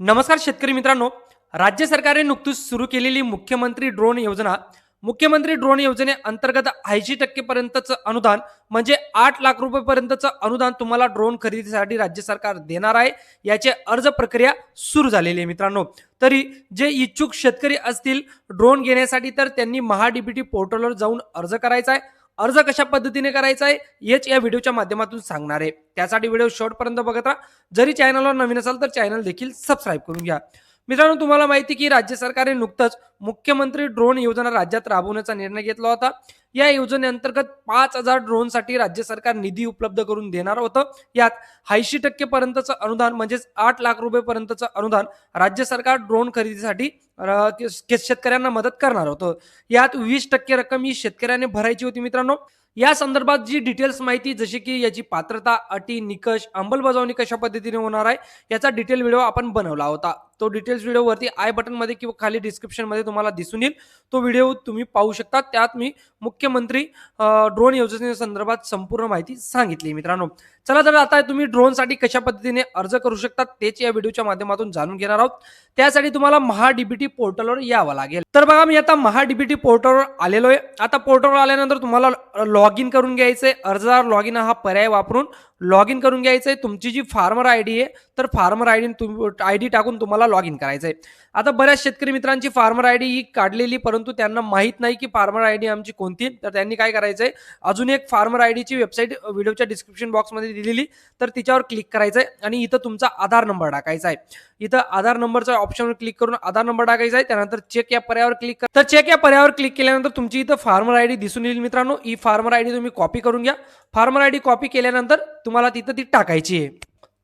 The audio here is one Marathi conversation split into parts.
नमस्कार शेतकरी मित्रांनो. राज्य सरकारने नुकतीच सुरू केलेली मुख्यमंत्री ड्रोन योजना मुख्यमंत्री ड्रोन योजनेअंतर्गत ऐंशी टक्केपर्यंतचं अनुदान म्हणजे आठ लाख रुपयेपर्यंतचं अनुदान तुम्हाला ड्रोन खरेदीसाठी राज्य सरकार देणार आहे याचे अर्ज प्रक्रिया सुरू झालेली आहे मित्रांनो. तरी जे इच्छुक शेतकरी असतील ड्रोन घेण्यासाठी तर त्यांनी महाडीबीटी पोर्टलवर जाऊन अर्ज करायचा आहे. अर्ज कशा पद्धतीने करायचा आहे हेच या व्हिडिओच्या माध्यमातून सांगणार आहे. त्यासाठी व्हिडिओ शॉर्टपर्यंत बघत राहा. जरी चॅनलवर नवीन असाल तर चॅनल देखील सबस्क्राईब करून घ्या. मित्रांनो तुम्हाला माहिती की राज्य सरकारने नुकतंच मुख्यमंत्री ड्रोन योजना राज्यात राबवण्याचा निर्णय घेतला होता. या योजनेअंतर्गत पाच हजार ड्रोनसाठी राज्य सरकार निधी उपलब्ध करून देणार होतं. यात ऐंशी टक्के पर्यंतचं अनुदान म्हणजेच आठ लाख रुपयेपर्यंतचं अनुदान राज्य सरकार ड्रोन खरेदीसाठी शेतकऱ्यांना मदत करणार होतं. यात वीस टक्के रक्कम ही शेतकऱ्याने भरायची होती मित्रांनो. या संदर्भात जी डिटेल्स माहिती जशी की याची पात्रता अटी निकष अंमलबजावणी कशा पद्धतीने होणार आहे याचा डिटेल व्हिडिओ आपण बनवला होता. तो डिटेल्स व्हिडिओवरती आय बटनमध्ये किंवा खाली डिस्क्रिप्शनमध्ये तुम्हाला दिसून येईल. तो व्हिडिओ तुम्ही पाहू शकता. त्यात मी मुख्यमंत्री ड्रोन योजनेसंदर्भात संपूर्ण माहिती सांगितली. मित्रांनो चला तर आता तुम्ही ड्रोनसाठी कशा पद्धतीने अर्ज करू शकता तेच या व्हिडिओच्या माध्यमातून जाणून घेणार आहोत. त्यासाठी तुम्हाला महाडीबीटी पोर्टलवर यावं लागेल. तर बघा मी आता महाडीबीटी पोर्टलवर आलेलो आहे. आता पोर्टलवर आल्यानंतर तुम्हाला लॉग इन करून घ्यायचंय. अर्जदार लॉग इन हा पर्याय वापरून लॉग इन करून घ्यायचं आहे तुमची जी फार्मर आय डी आहे तर farmer I D I D टाकून तुम्हाला लॉग इन करायचं आहे आता बऱ्याच शेतकरी मित्रांची फार्मर आय डी ही काढलेली परंतु त्यांना माहीत नाही की फार्मर आय डी आमची कोणती तर त्यांनी काय करायचं आहे अजून एक फार्मर आय डीची वेबसाईट व्हिडिओच्या डिस्क्रिप्शन बॉक्समध्ये दिलेली तर तिच्यावर क्लिक करायचं आहे आणि इथं तुमचा आधार नंबर टाकायचा आहे इथं आधार नंबरच्या ऑप्शनवर क्लिक करून आधार नंबर टाकायचा आहे त्यानंतर चेक या पर्यायावर क्लिक तर चेक या पर्यायावर क्लिक केल्यानंतर तुमची इथं फार्मर आय डी दिसून येईल मित्रांनो. ही फार्मर आय डी तुम्ही कॉपी करून घ्या. फार्मर आय डी कॉपी केल्यानंतर तुम्हाला तिथं ती टाकायची आहे.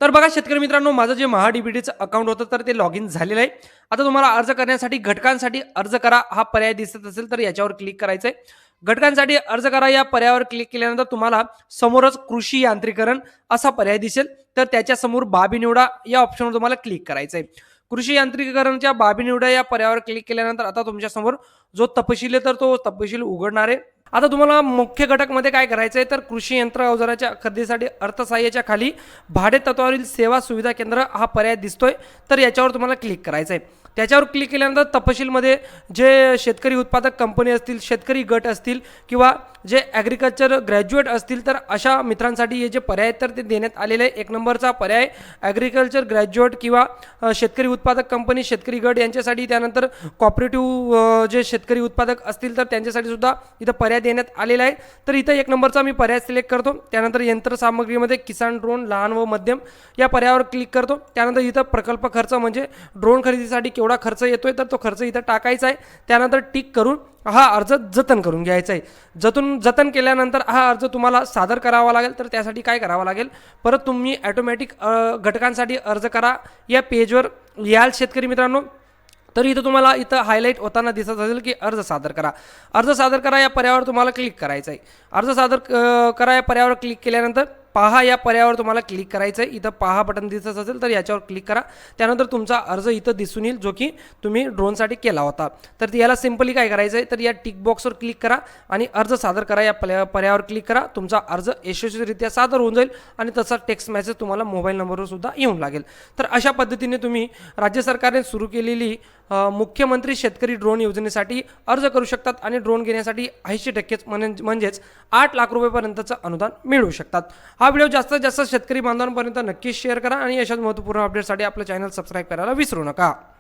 तर बघा शेतकरी मित्रांनो माझं जे महाडीबीटीचं अकाउंट होतं तर ते लॉग इन झालेलं आहे. आता तुम्हाला अर्ज करण्यासाठी घटकांसाठी अर्ज करा हा पर्याय दिसत असेल तर याच्यावर क्लिक करायचं आहे घटकांसाठी अर्ज करा या पर्यायावर क्लिक केल्यानंतर तुम्हाला समोरच कृषी यांत्रिकरण असा पर्याय दिसेल. तर त्याच्यासमोर बाबी निवडा या ऑप्शनवर तुम्हाला क्लिक करायचं आहे कृषी यांत्रिकीकरणच्या बाबी निवडा या पर्यायावर क्लिक केल्यानंतर आता तुमच्यासमोर जो तपशील आहे तर तो तपशील उघडणार आहे आता तुम्हाला मुख्य घटकमध्ये काय करायचं आहे तर कृषी यंत्र अवजाराच्या खरेदीसाठी अर्थसहाय्याच्या खाली भाडे तत्वावरील सेवा सुविधा केंद्र हा पर्याय दिसतोय. तर याच्यावर तुम्हाला क्लिक करायचं आहे त्याच्यावर क्लिक केल्यानंतर तपशीलमध्ये जे शेतकरी उत्पादक कंपनी असतील शेतकरी गट असतील किंवा जे ॲग्रिकल्चर ग्रॅज्युएट असतील तर अशा मित्रांसाठी हे जे पर्याय आहेत तर ते देण्यात आलेले आहे एक नंबरचा पर्याय ॲग्रिकल्चर ग्रॅज्युएट किंवा शेतकरी उत्पादक कंपनी शेतकरी गट यांच्यासाठी त्यानंतर कॉपरेटिव्ह जे शेतकरी उत्पादक असतील तर त्यांच्यासाठी सुद्धा इथं पर्याय देण्यात आलेला आहे. तर इथं एक नंबरचा मी पर्याय सिलेक्ट करतो. त्यानंतर यंत्रसामग्रीमध्ये किसान ड्रोन लहान व मध्यम या पर्यायावर क्लिक करतो. त्यानंतर इथं प्रकल्प खर्च म्हणजे ड्रोन खरेदीसाठी केवढा खर्च येतोय तर तो खर्च इथं टाकायचा आहे. त्यानंतर टिक करून हा अर्ज जतन करून घ्यायचा आहे. जतन जतन केल्यानंतर हा अर्ज तुम्हाला सादर करावा लागेल तर त्यासाठी काय करावं लागेल? परत तुम्ही ॲटोमॅटिक घटकांसाठी अर्ज करा. या पेजवर याल शेतकरी मित्रांनो तर इथं तुम्हाला इथं हायलाईट होताना दिसत असेल की अर्ज सादर करा. अर्ज सादर करा या पर्यावर तुम्हाला क्लिक करायचं आहे. अर्ज सादर करा या पर्यावर क्लिक केल्यानंतर पहा या पर्यायावर तुम्हाला क्लिक करायचं आहे. इथं पहा बटन दिसत असेल तर याच्यावर क्लिक करा. त्यानंतर तुमचा अर्ज इथं दिसून येईल जो की तुम्ही ड्रोनसाठी केला होता. तर याला सिम्पली काय करायचं आहे? तर या टिक बॉक्सवर क्लिक करा आणि अर्ज सादर करा. या पर्यायावर क्लिक करा. तुमचा अर्ज यशस्वीरित्या सादर होऊन जाईल आणि तसा टेक्स्ट मेसेज तुम्हाला मोबाईल नंबरवर सुद्धा येऊन लागेल. तर अशा पद्धतीने तुम्ही राज्य सरकारने सुरू केलेली मुख्यमंत्री शेतकरी ड्रोन योजनेसाठी अर्ज करू शकतात आणि ड्रोन घेण्यासाठी ऐंशी टक्केच म्हणे- म्हणजेच आठ लाख रुपयेपर्यंतचं अनुदान मिळवू शकतात. हा व्हिडिओ जास्तीत जास्त शेतकरी बांधवांपर्यंत नक्कीच शेअर करा आणि अशाच महत्त्वपूर्ण अपडेटसाठी आपलं चॅनल सबस्क्राईब करायला विसरू नका.